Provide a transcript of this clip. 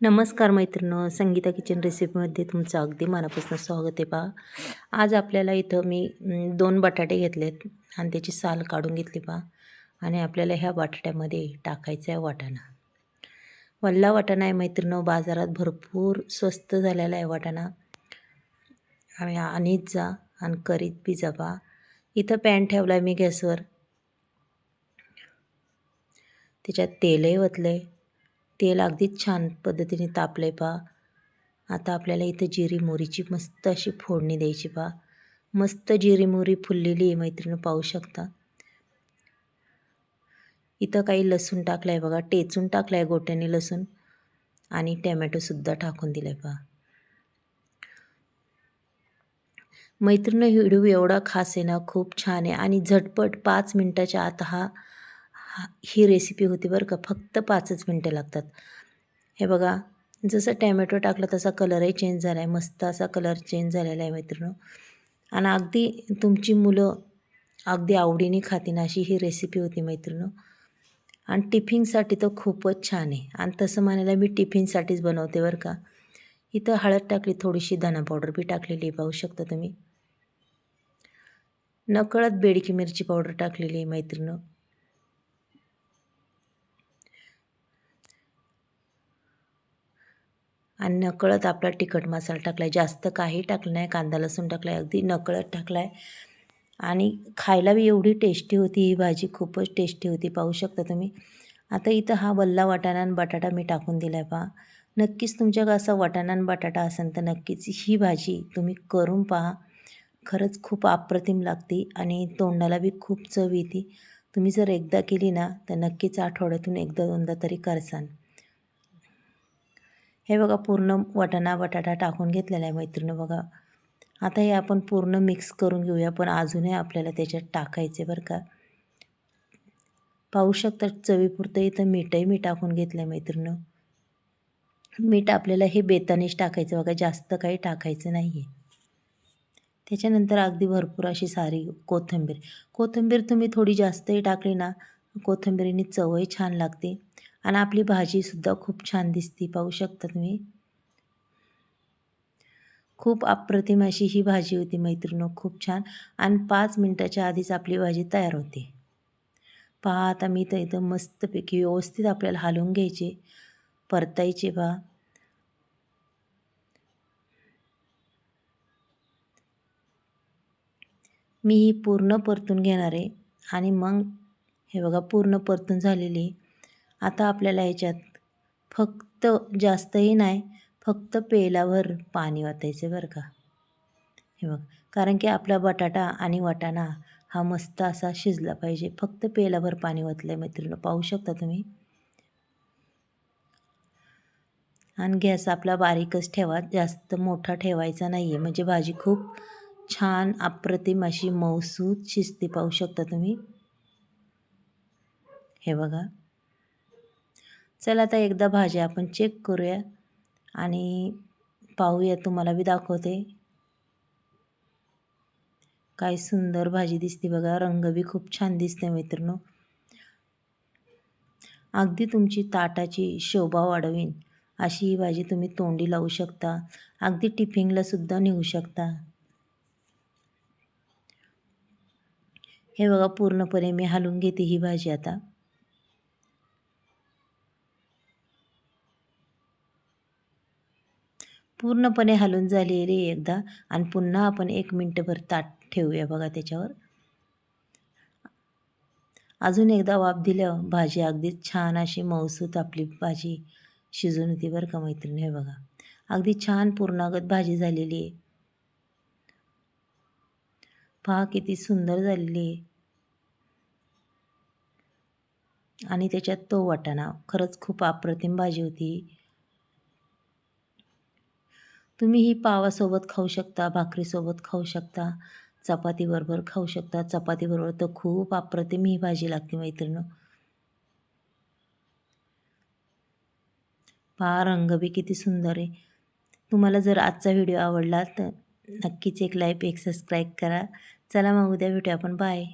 नमस्कार मैत्रिणं संगीता किचन रेसिपीमध्ये तुमचं अगदी मनापासून स्वागत आहे पहा. आज आपल्याला इथं मी दोन बटाटे घेतलेत आणि त्याची साल काढून घेतली पहा. आणि आपल्याला ह्या बटाट्यामध्ये टाकायचा आहे वाटाणा. वल्ला वाटाणा आहे मैत्रिणं बाजारात भरपूर स्वस्त झालेला आहे वाटाणा. आणि आणीत जा आणि करीत बी जा पहा. इथं पॅन ठेवला आहे मी गॅसवर. त्याच्यात तेलही ओतलं तेल अगदीच छान पद्धतीने तापलं आहे पहा. आता आपल्याला इथं जिरी मोरीची मस्त अशी फोडणी द्यायची पहा. मस्त जिरी मोरी फुललेली आहे मैत्रिणी पाहू शकता. इथं काही लसूण टाकलं आहे बघा टेचून टाकलं आहे गोट्याने लसूण आणि टॅमॅटोसुद्धा टाकून दिलं आहे पहा. मैत्रिणी व्हिडिओ एवढा खास आहे ना खूप छान आहे. आणि झटपट पाच मिनटाच्या आत हा हा ही रेसिपी होती बरं का फक्त पाचच मिनटं लागतात. हे बघा जसं टॅमॅटो टाकलं तसा कलरही चेंज झाला आहे मस्त असा कलर चेंज झालेला आहे मित्रांनो आणि अगदी तुमची मुलं अगदी आवडीने खातीन अशी ही रेसिपी होती मैत्रिणो आणि टिफिनसाठी तर खूपच छान आहे. आणि तसं म्हणायला मी टिफिनसाठीच बनवते बरं का. इथं हळद टाकली थोडीशी धना पावडर बी टाकलेली आहे पाहू शकता तुम्ही. नकळत बेडकी मिरची पावडर टाकलेली आहे मैत्रिणी आणि नकळत आपला तिखट मसाला टाकला आहे जास्त काही टाकलं नाही कांदा लसूण टाकला आहे अगदी नकळत टाकला आहे आणि खायला बी एवढी टेस्टी होती ही भाजी खूपच टेस्टी होती पाहू शकता तुम्ही. आता इथं हा वल्ला वाटाणा आणि बटाटा मी टाकून दिला आहे पहा. नक्कीच तुमच्याकडे असा वाटाणा आणि बटाटा असेल तर नक्कीच ही भाजी तुम्ही करून पहा. खरंच खूप अप्रतिम लागते आणि तोंडाला बी खूप चव येते. तुम्ही जर एकदा केली ना तर नक्कीच आठवड्यातून एकदा दोनदा तरी करसान. हे बघा पूर्ण वाटाणा बटाटा टाकून घेतलेला आहे मैत्रिणी बघा. आता हे आपण पूर्ण मिक्स करून घेऊया पण अजूनही आपल्याला त्याच्यात टाकायचे बरं का. पाहू शकता चवीपुरतं इथं मीठही मी टाकून घेतलं आहे मैत्रिणं. मीठ आपल्याला हे बेतानेच टाकायचं बघा जास्त काही टाकायचं नाही आहे त्याच्यानंतर अगदी भरपूर अशी सारी कोथिंबीर. कोथिंबीर तुम्ही थोडी जास्तही टाकली ना कोथिंबीरीने चवही छान लागते. आणि आपली भाजीसुद्धा खूप छान दिसते पाहू शकता तुम्ही. खूप अप्रतिम अशी ही भाजी होती मैत्रिणो खूप छान. आणि पाच मिनटाच्या आधीच आपली भाजी तयार होते. पहा आता मी तर इथं मस्तपैकी व्यवस्थित आपल्याला हलवून घ्यायचे. परतायचे बा मी ही पूर्ण परतून घेणार आहे. आणि मग हे बघा पूर्ण परतून झालेली. आता आपल्याला याच्यात फक्त जास्तही नाही फक्त पेलावर पाणी वाटायचं बरं का. हे बघ कारण की आपला बटाटा आणि वाटाणा हा मस्त असा शिजला पाहिजे. फक्त पेलावर पाणी वाटलं आहे मैत्रिणी पाहू शकता तुम्ही? आणि गॅस आपला बारीकच ठेवा जास्त मोठा ठेवायचा नाही आहे म्हणजे भाजी खूप छान अप्रतिम अशी मौसूद शिजते पाहू शकता तुम्ही? हे बघा. चला आता एकदा भाज्या आपण चेक करूया. आणि पाहूया तुम्हाला मी दाखवते. काय सुंदर भाजी दिसते बघा. रंग बी खूप छान दिसते मित्रांनो. अगदी तुमची ताटाची शोभा वाढवीन. अशी ही भाजी तुम्ही तोंडी लावू शकता. अगदी टिफिनलासुद्धा नेऊ शकता. हे बघा पूर्णपणे मी हलवून घेते ही भाजी आता. पूर्णपणे हलून झाली रे एकदा. आणि पुन्हा आपण एक मिनटंभर ताट ठेवूया बघा त्याच्यावर. अजून एकदा वाफ दिल्यावर भाजी अगदी छान अशी मौसूत आपली भाजी शिजून होती बरं का मैत्रिणी हे बघा. अगदी छान पूर्णागत भाजी झालेली आहे. पहा किती सुंदर झालेली आहे. आणि त्याच्यात तो वाटाणा. खरंच खूप अप्रतिम भाजी होती. तुम्ही ही पावासोबत खाऊ शकता भाकरीसोबत खाऊ शकता चपातीबरोबर खाऊ शकता. चपातीबरोबर तर खूप अप्रतिम ही भाजी लागते मैत्रिणी पहा रंग बी किती सुंदर आहे. तुम्हाला जर आजचा व्हिडिओ आवडला तर नक्कीच एक लाईक एक सबस्क्राईब करा. चला मग उद्या भेटूया आपण. बाय